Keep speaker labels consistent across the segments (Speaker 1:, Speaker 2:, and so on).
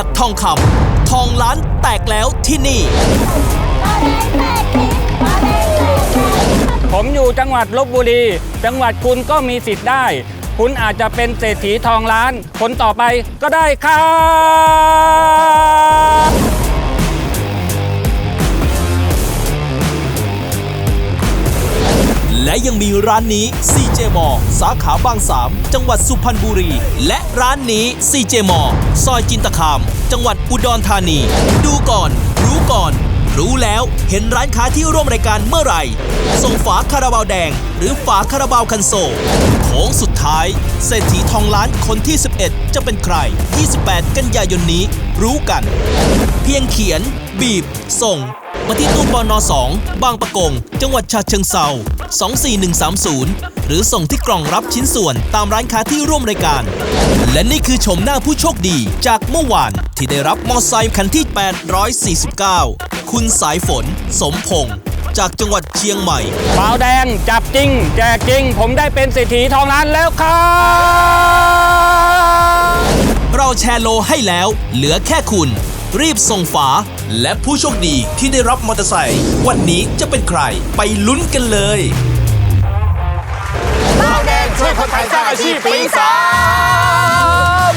Speaker 1: จากทองคำทองล้านแตกแล้วที่นี่
Speaker 2: ผมอยู่จังหวัดลบบุรี จังหวัดคุณก็มีสิทธิ์ได้ คุณอาจจะเป็นเศรษฐีทองล้าน คนต่อไปก็ได้ครับ
Speaker 1: และยังมีร้านนี้ CJ m a l l สาขาบางสามจังหวัดสุพรรณบุรี และร้านนี้ CJ m a l l ซอยจินตคาม จังหวัดอุดรธานี ดูก่อน รู้ก่อน รู้แล้วเห็นร้านค้าที่ร่วมรายการเมื่อไหร่ ส่งฝาคาราบาวแดง หรือฝาคาราบาวคันโซลโค้งสุดท้าย เศรษฐีทองล้านคนที่ 11 จะเป็นใคร 28 กันยายนนี้ รู้กัน เพียงเขียน บีบ ส่ง มาที่ตู้ปอนอ2บางประกง จังหวัดฉะเชิงเซา24130 หรือส่งที่กล่องรับชิ้นส่วนตามร้านค้าที่ร่วมรายการ และนี่คือชมหน้าผู้โชคดีจากเมื่อวานที่ได้รับมอไซค์คันที่ 849 คุณสายฝน สมพงศ์จากจังหวัดเชียงใหม่
Speaker 2: บาวแดงจับจริง แจกจริง ผมได้เป็นเศรษฐีทองล้านแล้วครับ
Speaker 1: เราแชร์โลให้แล้ว เหลือแค่คุณ รีบส่งฝา และผู้โชคดีที่ได้รับมอเตอร์ไซค์วันนี้จะเป็นใครไปลุ้นกันเลย
Speaker 3: บ้านแดงช่วยคนไทยสร้างอาชีพปีสาม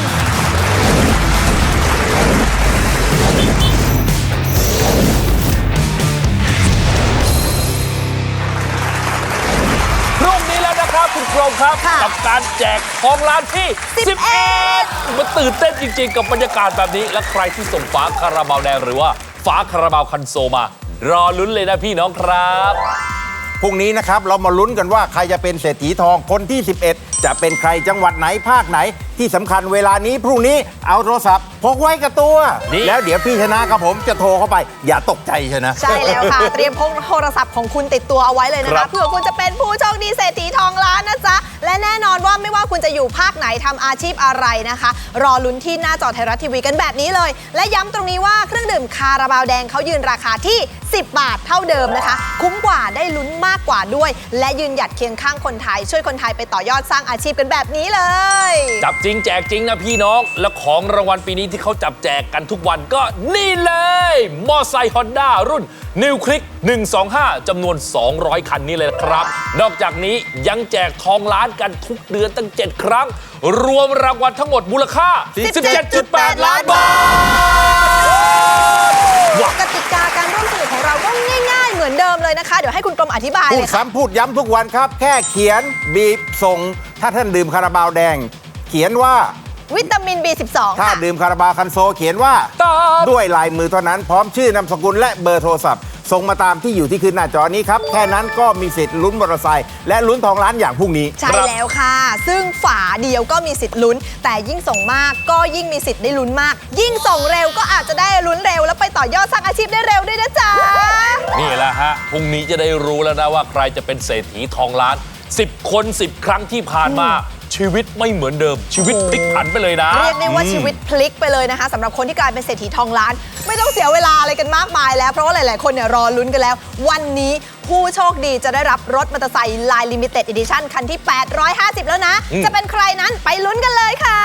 Speaker 4: ครับคุณกรมครับ
Speaker 3: ค่ะ
Speaker 4: กับการแจกทองล้านที่11มันตื่นเต้นจริง ๆ กับบรรยากาศแบบนี้ และใครที่ส่งฝาคาราบาวแดงหรือว่าฝาคาราบาวคันโซมา รอลุ้นเลยนะพี่น้องครับ
Speaker 3: พรุ่งนี้นะครับ เรามาลุ้นกันว่าใครจะเป็นเศรษฐีทองคนที่ 11 จะเป็นใครจังหวัดไหนภาคไหน ที่สำคัญเวลานี้พรุ่งนี้เอาโทรศัพท์พกไว้กับตัว
Speaker 4: นี่
Speaker 3: แล้วเดี๋ยวพี่ชนะกับผมจะโทรเข้าไป อย่าตกใจชนะ
Speaker 5: ใช่แล้วค่ะ เตรียมพกโทรศัพท์ของคุณติดตัวเอาไว้เลยนะ
Speaker 4: ครั
Speaker 5: คะ
Speaker 4: บ
Speaker 5: เผื่อคุณจะเป็นผู้โชคดีเศรษฐีทองล้านนะจ๊ะ และแน่นอนว่าไม่ว่าคุณจะอยู่ภาคไหนทำอาชีพอะไรนะคะ รอลุ้นที่หน้าจอไทยรัฐทีวีกันแบบนี้เลย และย้ำตรงนี้ว่าเครื่อง ดื่มคาราบาวแดงเขายืนราคาที่ 10 บาทเท่าเดิมนะคะ คุ้มกว่าได้ลุ้นมากกว่าด้วย และยืนหยัดเคียงข้างคนไทย ช่วยคนไทยไปต่อยอดสร้างอาชีพกันแบบนี้เลย
Speaker 4: จับจริงแจกจริงนะพี่น้อง และของรางวัลปีนี้ที่เขาจับแจกกันทุกวันก็นี่เลยมอไซค์ฮอนด้ารุ่น New Click 125จำนวน 200 คันนี้เลยนะครับ นอกจากนี้ยังแจกทองล้านกันทุกเดือนตั้ง 7 ครั้ง รวมรางวัลทั้งหมดมูลค่า 17.8 ล้านบาท
Speaker 5: อธิบาย
Speaker 3: พู
Speaker 5: เล
Speaker 3: ด
Speaker 5: ยค่ะ
Speaker 3: ซ้ำพูดย้ำทุกวันครับ แค่เขียนบีบส่ง ถ้าท่านดื่มคาราบาวแดง เขียนว่า
Speaker 5: วิตามิน B12
Speaker 3: ถ้า
Speaker 5: ค่ะ
Speaker 3: ดื่มคาราบาวคันโซ เขียนว่า
Speaker 4: ครับ
Speaker 3: ด้วยลายมือเท่านั้นพร้อมชื่อนามสกุลและเบอร์โทรศัพท์ ส่งมาตามที่อยู่ที่ขึ้นหน้าจอนี้ครับ แค่นั้นก็มีสิทธิ์ลุ้นมอเตอร์ไซค์และลุ้นทองล้านอย่างพรุ่งนี้
Speaker 5: ใช่แล้วค่ะ ซึ่งฝาเดียวก็มีสิทธิ์ลุ้น แต่ยิ่งส่งมากก็ยิ่งมีสิทธิ์ได้ลุ้นมาก ยิ่งส่งเร็วก็อาจจะได้ลุ้นเร็ว แล้วไปต่อยอดสร้างอาชีพได้เร็วด้วยนะจ๊ะ
Speaker 4: นี่แหละฮะ พรุ่งนี้จะได้รู้แล้วนะว่าใครจะเป็นเศรษฐีทองล้าน 10 คน 10 ครั้งที่ผ่านมา ชีวิตไม่เหมือนเดิม ชีวิตพลิกผันไปเลยนะ
Speaker 5: เรียกได้ว่าชีวิตพลิกไปเลยนะคะสำหรับคนที่กลายเป็นเศรษฐีทองล้าน ไม่ต้องเสียเวลาอะไรกันมากมายแล้ว เพราะว่าหลาย ๆ คนเนี่ยรอลุ้นกันแล้ว วันนี้ผู้โชคดีจะได้รับรถมอเตอร์ไซค์ลายลิมิเต็ดอีดิชั่นคันที่ 850 แล้วนะ
Speaker 4: อืม
Speaker 5: จะเป็นใครนั้นไปลุ้นกันเลยค่ะ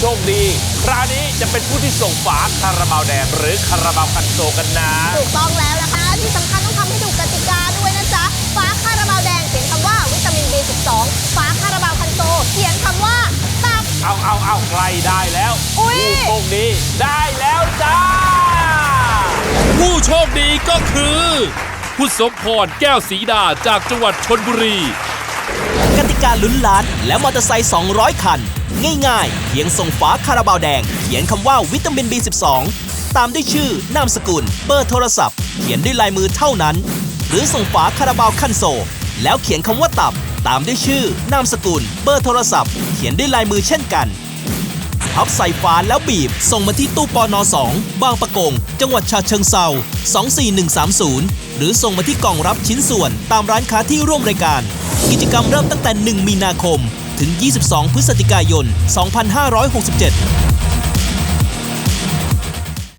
Speaker 4: โชคดี คราวนี้จะเป็นผู้ที่ส่งฝาคาราบาวแดงหรือคาราบาวคันโซกันนะ
Speaker 5: ถูกต้องแล้วนะคะ ที่สำคัญต้องทำให้ถูกกติกาด้วยนะจ๊ะฝาคาราบาวแดงเขียนคำว่าวิตามิน B12 ฝาคาราบาวคันโซเขียนคำว่าตับ
Speaker 4: เอาเอาเอาใครได้แล้ว
Speaker 5: อุ๊ย
Speaker 4: ผู้โชคดีได้แล้วจ้า
Speaker 6: ผู้โชคดีก็คือ คุณสมพรแก้วศรีดาจากจังหวัดชนบุรี
Speaker 1: กติกาลุ้นล้านและมอเตอร์ไซค์200 คัน ง่ายๆ เพียงส่งฝาคาราบาวแดง เขียนคำว่าวิตามิน B12 ตามด้วยชื่อนามสกุล เบอร์โทรศัพท์ เขียนด้วยลายมือเท่านั้น หรือส่งฝาคาราบาวคันโซ แล้วเขียนคำว่าตับ ตามด้วยชื่อนามสกุล เบอร์โทรศัพท์ เขียนด้วยลายมือเช่นกันพับใส่ฝาแล้วบีบ ส่งมาที่ตู้ปอนอ2บางประกง จังหวัดฉะเชิงเซา24130 หรือส่งมาที่กล่องรับชิ้นส่วนตามร้านค้าที่ร่วมรายการ กิจกรรมเริ่มตั้งแต่ 1 มีนาคม ถึง 22 พฤศจิกายน 2567